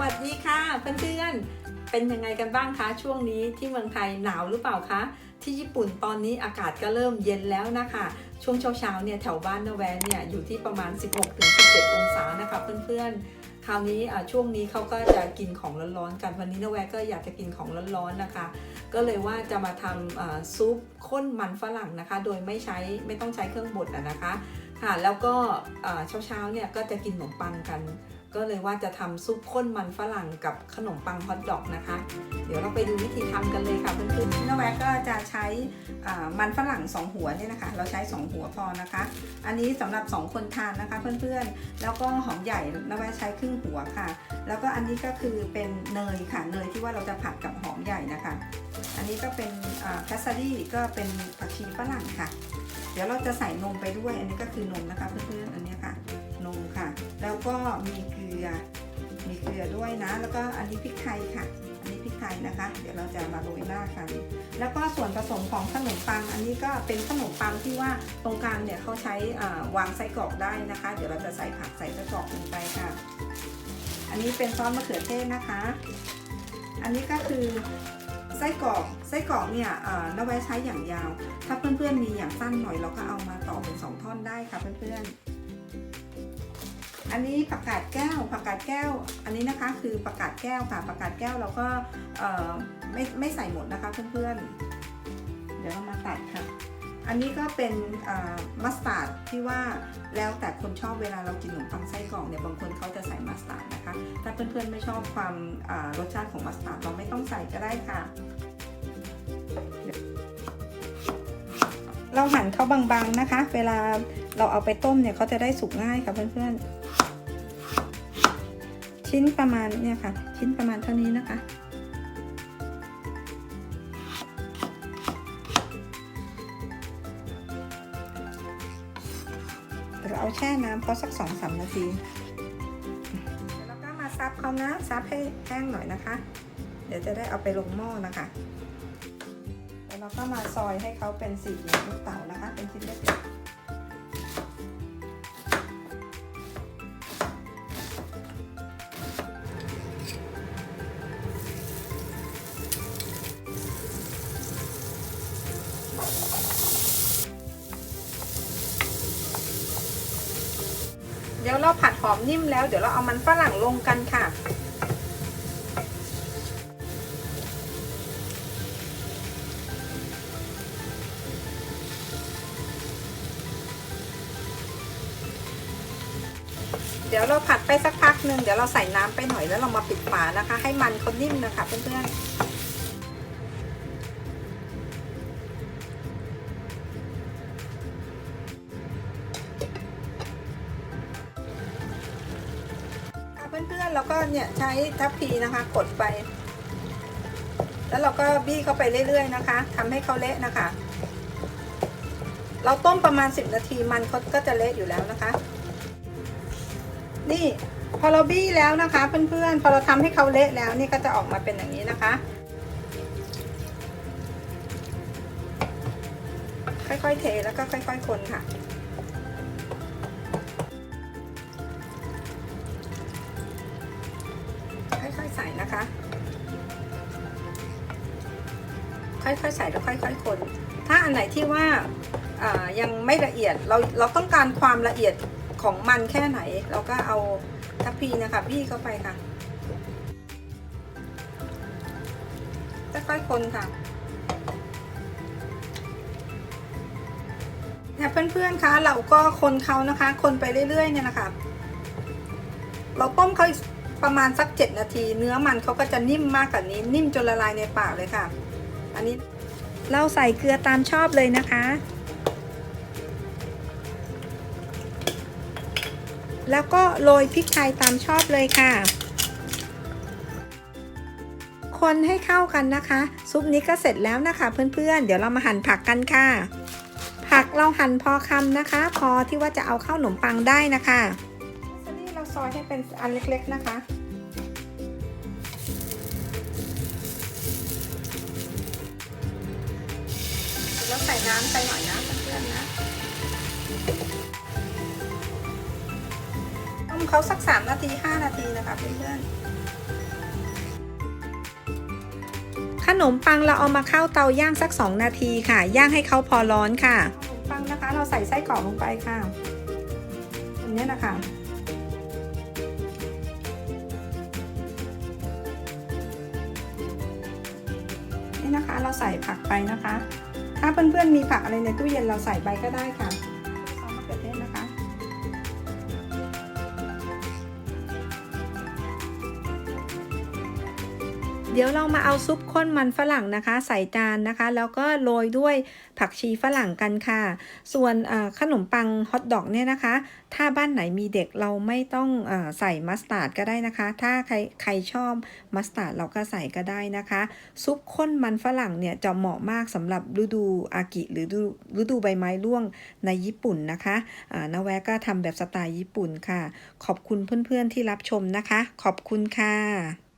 วัสดีค่ะเพื่อนๆ เป็นยังไงกันบ้างคะช่วงนี้ที่เมืองไทยหนาวหรือเปล่าคะ ที่ญี่ปุ่นตอนนี้อากาศก็เริ่มเย็นแล้วนะคะ ช่วงเช้าๆเนี่ยแถวบ้านนาแวนเนี่ยอยู่ที่ประมาณ 16-17 องศานะคะเพื่อนๆ คราวนี้ช่วงนี้เขาก็จะกินของร้อนๆกันวันนี้นาแวนก็อยากจะกินของร้อนๆนะคะ ก็เลยว่าจะมาทำซุปข้นมันฝรั่งนะคะ โดยไม่ใช้ไม่ต้องใช้เครื่องบดนะคะค่ะแล้วก็เช้าเช้าๆเนี่ยก็จะกินขนมปังกัน ก็เลยว่าจะทำซุปข้นมันฝรั่งกับขนมปังฮอทดอกนะคะ เดี๋ยวเราไปดูวิธีทำกันเลยค่ะเพื่อนๆน้าแวกก็จะใช้มันฝรั่ง 2 หัวเนี่ยนะคะ เราใช้ 2 หัวพอนะคะ อันนี้สำหรับ 2 คนทานนะคะเพื่อนๆ แล้วก็หอมใหญ่น้าแวกใช้ครึ่งหัวค่ะ แล้วก็อันนี้ก็คือเป็นเนยค่ะเนยที่ว่าเราจะผัดกับหอมใหญ่นะคะ อันนี้ก็เป็นแคสซารี่ก็เป็นผักชีฝรั่งค่ะ เดี๋ยวเราจะใส่นมไปด้วย อันนี้ก็คือนมนะคะเพื่อนๆอันนี้ค่ะนมค่ะ แล้วก็มี ลือ มีเกลือด้วยนะ แล้วก็อันนี้พริกไทยค่ะ อันนี้พริกไทยนะคะ เดี๋ยวเราจะมาโรยหน้ากัน แล้วก็ส่วนผสมของขนมปัง อันนี้ก็เป็นขนมปังที่ว่าตรงกลางเนี่ยเขาใช้วางไส้กรอกได้นะคะ เดี๋ยวเราจะใส่ผักใส่ไส้กรอกลงไปค่ะ อันนี้เป็นซอสมะเขือเทศนะคะ อันนี้ก็คือไส้กรอกไส้กรอกเนี่ยเอ่อเราไว้ใช้อย่างยาว ถ้าเพื่อนๆมีอย่างสั้นหน่อยเราก็เอามาต่อเป็นสองท่อนได้ค่ะเพื่อนๆ อันนี้ผักกาดแก้วผักกาดแก้ว อันนี้นะคะคือผักกาดแก้วค่ะผักกาดแก้วเราก็ไม่ไม่ใส่หมดนะคะเพื่อนๆ เดี๋ยวเรามาตัดค่ะ อันนี้ก็เป็นมัสตาร์ดที่ว่าแล้วแต่คนชอบเวลาเรากินขนมปังไส้กรอกเนี่ยบางคนเขาจะใส่มัสตาร์ดนะคะ ถ้าเพื่อนๆไม่ชอบความรสชาติของมัสตาร์ดเราไม่ต้องใส่ก็ได้ค่ะ เราหั่นเขาบางๆนะคะ เวลาเราเอาไปต้มเนี่ยเขาจะได้สุกง่ายค่ะเพื่อนๆ ชิ้นประมาณเนี่ยค่ะ ชิ้นประมาณเท่านี้นะคะ เราเอาแช่น้ำเขาสักสองสามนาทีแล้วก็มาซับเขานะ ซับให้แห้งหน่อยนะคะ เดี๋ยวจะได้เอาไปลงหม้อนะคะ เราก็มาซอยให้เขาเป็นสี่เหลี่ยมลูกเต๋านะคะ เป็นชิ้นเล็กเดี๋ยวเราผัดหอมนิ่มแล้ว เดี๋ยวเราเอามันฝรั่งลงกันค่ะ เดี๋ยวเราผัดไปสักพักหนึ่งเดี๋ยวเราใส่น้ำไปหน่อยแล้วเรามาปิดฝานะคะ ให้มันเขานิ่มนะคะเพื่อนๆค่ะเพื่อนๆเราก็เนี่ยใช้ทัพพีนะคะกดไป แล้วเราก็บี้เข้าไปเรื่อยๆนะคะทำให้เขาเละนะคะ เราต้มประมาณ 10 นาทีมันเขาก็จะเละอยู่แล้วนะคะ นี่พอเราบี้แล้วนะคะเพื่อนๆ พอเราทำให้เขาเละแล้วนี่ก็จะออกมาเป็นอย่างนี้นะคะ ค่อยๆเทแล้วก็ค่อยๆคนค่ะค่อยๆใส่นะคะ ค่อยๆใส่แล้วค่อยๆคน ถ้าอันไหนที่ว่ายังไม่ละเอียดเราเราต้องการความละเอียด ของมันแค่ไหน เราก็เอาทัพพีนะคะบี้เข้าไปค่ะค่อยๆคนค่ะเนี่ยเพื่อนๆ คะ เราก็คนเขานะคะ คนไปเรื่อยๆ เนี่ยนะคะ เราต้มเขาประมาณสัก 7 นาที เนื้อมันเขาก็จะนิ่มมากกว่านี้ นิ่มจนละลายในปากเลยค่ะ อันนี้เราใส่เกลือตามชอบเลยนะคะ แล้วก็โรยพริกไทยตามชอบเลยค่ะ คนให้เข้ากันนะคะ ซุปนี้ก็เสร็จแล้วนะคะ เพื่อนๆ เดี๋ยวเรามาหั่นผักกันค่ะ ผักเราหั่นพอคำนะคะ พอที่ว่าจะเอาเข้าขนมปังได้นะคะซีนี่เราซอยให้เป็นอันเล็กๆนะคะแล้วใส่น้ำไปหน่อยนะเพื่อนๆนะ เขาสัก 3 นาที 5 นาทีนะคะเพื่อนๆขนมปังเราเอามาเข้าเตาย่างสัก 2 นาทีค่ะ ย่างให้เขาพอร้อนค่ะขนมปังนะคะ เราใส่ไส้กรอกลงไปค่ะอย่นี้นะคะนี่นะคะเราใส่ผักไปนะคะ ถ้าเพื่อนๆมีผักอะไรในตู้เย็นเราใส่ไปก็ได้ค่ะ เดี๋ยวเรามาเอาซุปข้นมันฝรั่งนะคะ ใส่จานนะคะ แล้วก็โรยด้วยผักชีฝรั่งกันค่ะ ส่วนขนมปังฮอทดอกเนี่ยนะคะ ถ้าบ้านไหนมีเด็กเราไม่ต้องอใส่มัสตาร์ดก็ได้นะคะ ถ้าใครใครชอบมัสตาร์ดเราก็ใส่ก็ได้นะคะ ซุปข้นมันฝรั่งเนี่ยจะเหมาะมากสำหรับฤดูอากิหรือฤดูใบไม้ร่วงในญี่ปุ่นนะคะอ่านาแวก็ทำแบบสไตล์ญี่ปุ่นค่ะ ขอบคุณเพื่อนๆที่รับชมนะคะ ขอบคุณค่ะ